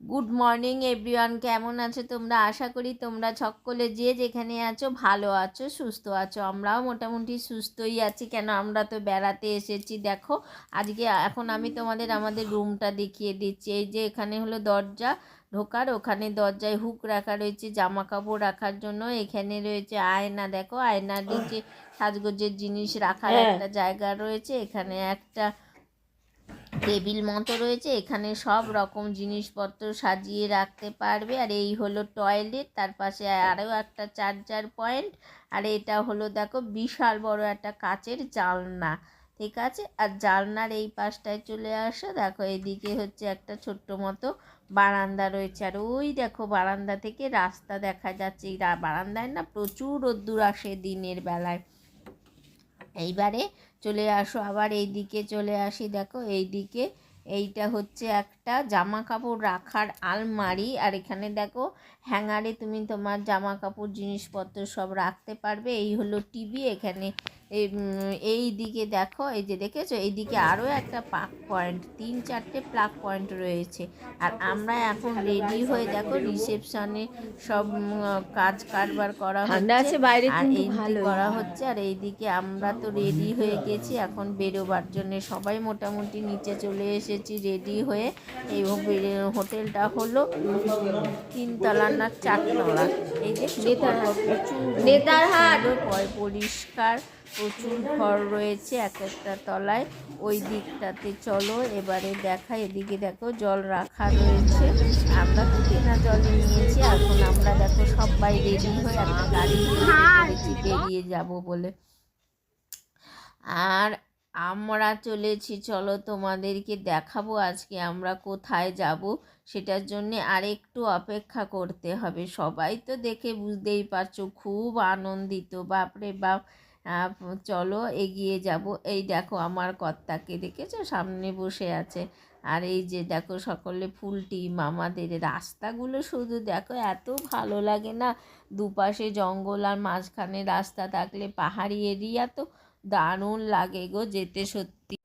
Good morning everyone কেমন আছো তোমরা? আশা করি তোমরা সকলে যে যেখানে আছো ভালো আছো সুস্থ আছো। আমরাও মোটামুটি সুস্থই আছি। কেন আমরা তো বেড়াতে এসেছি দেখো। আজকে এখন আমি তোমাদের আমাদের রুমটা দেখিয়ে দিচ্ছি। এই যে এখানে হলো দরজা ঢোকার। ওখানে দরজায় হুক রাখা রয়েছে জামা কাপড় রাখার জন্য। এখানে রয়েছে আয়না দেখো। আয়নার নিচে সাজগোজের জিনিস রাখার হ্যাঁ। একটা জায়গা রয়েছে। এখানে একটা টেবিল মতো রয়েছে, এখানে সব রকম জিনিসপত্র সাজিয়ে রাখতে পারবে। আর এই হলো টয়লেট, তার পাশে আরও একটা চার্জার পয়েন্ট। আর এটা হলো দেখো বিশাল বড় একটা কাচের জালনা, ঠিক আছে? আর জালনার এই পাশটায় চলে আসো, দেখো এদিকে হচ্ছে একটা ছোট্ট মতো বারান্দা রয়েছে। আর ওই দেখো বারান্দা থেকে রাস্তা দেখা যাচ্ছে বারান্দায় না প্রচুর রোদ্দুর আসে দিনের বেলায়। এইবারে চলে আসো, আবার এই দিকে চলে আসি। দেখো এই দিকে এইটা হচ্ছে একটা জামা কাপড় রাখার আলমারি। আর এখানে দেখো, হ্যাঙ্গারে তুমি তোমার জামা কাপড় জিনিসপত্র সব রাখতে পারবে। এই হলো টিভি, এখানে এই এই দিকে দেখো এই যে দেখেছ? এই দিকে আরও একটা প্লাগ পয়েন্ট তিন চারটে প্লাক পয়েন্ট রয়েছে। আর আমরা এখন রেডি হয়ে দেখো রিসেপশনে সব কাজ কারবার করা হচ্ছে। আছে বাইরে আর এইদিকে করা হচ্ছে আর এইদিকে আমরা তো রেডি হয়ে গেছি এখন বেরোবার জন্য সবাই মোটামুটি নিচে চলে এসেছি রেডি হয়ে। এই হোটেলটা হলো তিনতলা না চারতলা। এই যে। সুন্দর, পয়- পরিষ্কার। প্রচুর ঘর রয়েছে এক একটা তলায়। ওই দিকটাতে চলো এবারে দেখা এদিকে দেখো জল রাখা রয়েছে। আমরা তো কেনা জল নিয়েছি এখন আমরা দেখো সবাই রেডি হয়ে একটা গাড়ি বেরিয়ে যাব বলে। আর আমরা চলেছি চলো তোমাদেরকে দেখাবো আজকে আমরা কোথায় যাব। সেটার জন্য আরেকটু অপেক্ষা করতে হবে। সবাই তো দেখে বুঝতেই পারছ খুব আনন্দিত বাপরে বাপ। চলো এগিয়ে যাব। এই দেখো আমার কর্তাকে দেখেছ? সামনে বসে আছে। আর এই যে দেখো সকলে ফুলটি মামাদের রাস্তাগুলো শুধু দেখো, এত ভালো লাগে না। দুপাশে জঙ্গল আর মাঝখানে রাস্তা থাকলে পাহাড়ি এরিয়া তো দারুণ লাগে গো যেতে সত্যি।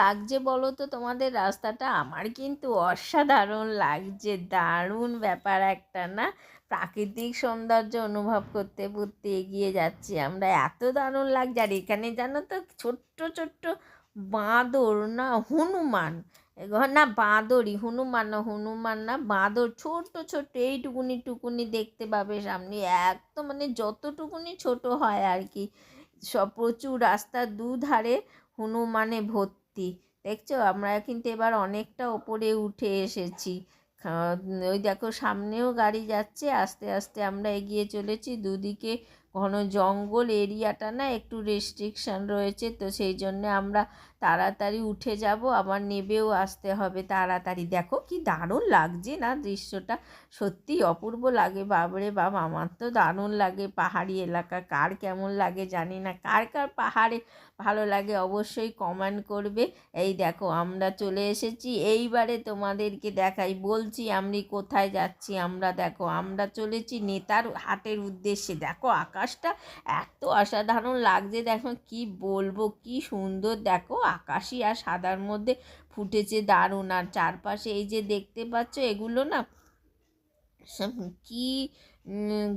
লাগছে বলো তো তোমাদের রাস্তাটা? আমার কিন্তু অসাধারণ লাগছে, দারুণ ব্যাপার একটা না? প্রাকৃতিক সৌন্দর্য অনুভব করতে করতে এগিয়ে যাচ্ছি আমরা। এত দারুণ লাগছে। আর এখানে জানো তো ছোট্ট ছোট্ট বাঁদর না? হনুমান। না বাঁদরই, হনুমান না হনুমান না, বাঁদর। ছোট্ট ছোট্ট এইটুকুনি, টুকুনি দেখতে পাবে সামনে। একদম মানে যতটুকুনি ছোট হয় আর কি। সব প্রচুর রাস্তার দুধারে হনুমানে ভর্তি দেখছ? আমরা কিন্তু এবার অনেকটা ওপরে উঠে এসেছি। ওই দেখো, সামনেও গাড়ি যাচ্ছে, আস্তে আস্তে আমরা এগিয়ে চলেছি। দুদিকে ঘন জঙ্গল এরিয়াটা না একটু রেস্ট্রিকশন রয়েছে, তো সেই জন্য আমরা তাড়াতাড়ি উঠে যাব, আবার নেবেও আসতে হবে তাড়াতাড়ি। দেখো কি দারুণ লাগছে না দৃশ্যটা সত্যি অপূর্ব লাগে, বাবরে বাব আমার তো দারুণ লাগে পাহাড়ি এলাকা, কার কেমন লাগে জানি না, কার কার পাহাড়ে ভালো লাগে অবশ্যই কমেন্ট করবে। এই দেখো আমরা চলে এসেছি, এইবারে তোমাদেরকে দেখাই, বলছি আমি কোথায় যাচ্ছি, আমরা দেখো, আমরা চলেছি নেতার হাটের উদ্দেশ্যে, দেখো আকাশটা। এত অসাধারণ লাগছে, দেখো কি বলব, কি সুন্দর। দেখো আকাশই আর সাদার মধ্যে ফুটেছে দারুণ। আর চারপাশে এই যে দেখতে পাচ্ছ এগুলো না কি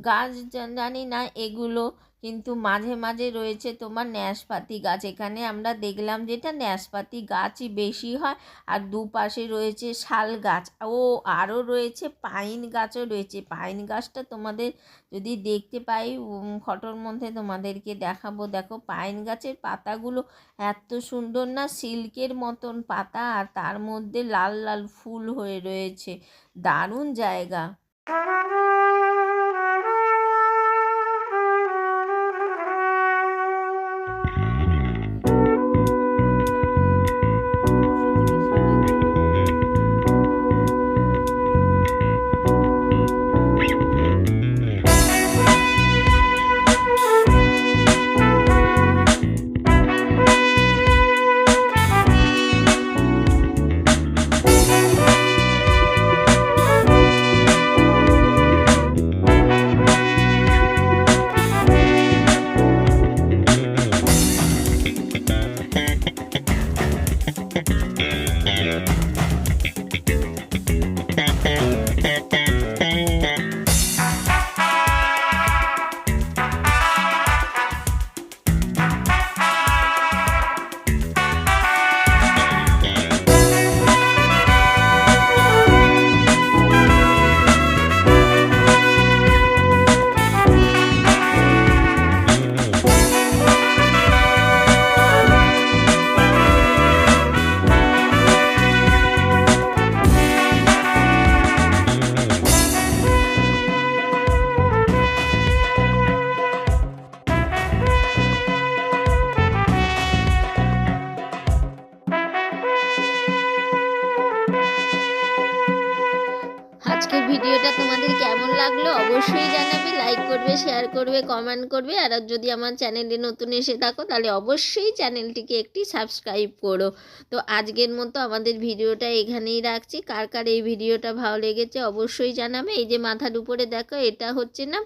গাছ, জানি না, এগুলো কিন্তু মাঝে মাঝে রয়েছে তোমার ন্যাসপাতি গাছ। এখানে আমরা দেখলাম যেটা ন্যাসপাতি গাছই বেশি হয়। আর দুপাশে রয়েছে শাল গাছ। ও, আরও রয়েছে পাইন গাছও রয়েছে। পাইন গাছটা তোমাদের যদি দেখতে পাই ফটোর মধ্যে তোমাদেরকে দেখাবো। দেখো, পাইন গাছের পাতাগুলো এত সুন্দর না, সিল্কের মতন পাতা, আর তার মধ্যে লাল লাল ফুল হয়ে রয়েছে। দারুণ জায়গা। ভিডিওটা তোমাদের কেমন লাগল অবশ্যই জানাবে লাইক করবে শেয়ার করবে কমেন্ট করবে। আর যদি আমার চ্যানেলে নতুন এসে থাকো, তাহলে অবশ্যই চ্যানেলটিকে একটি সাবস্ক্রাইব করো। তো আজকের মতো আমাদের ভিডিওটা এখানেই রাখছি। কার কার এই ভিডিওটা ভালো লেগেছে অবশ্যই জানাবে। এই যে মাথার উপরে দেখো, এটা হচ্ছে না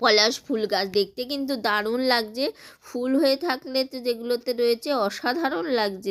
পলাশ ফুল গাছ। দেখতে কিন্তু দারুণ লাগছে। ফুল হয়ে থাকলে তো যেগুলোতে রয়েছে, অসাধারণ লাগছে।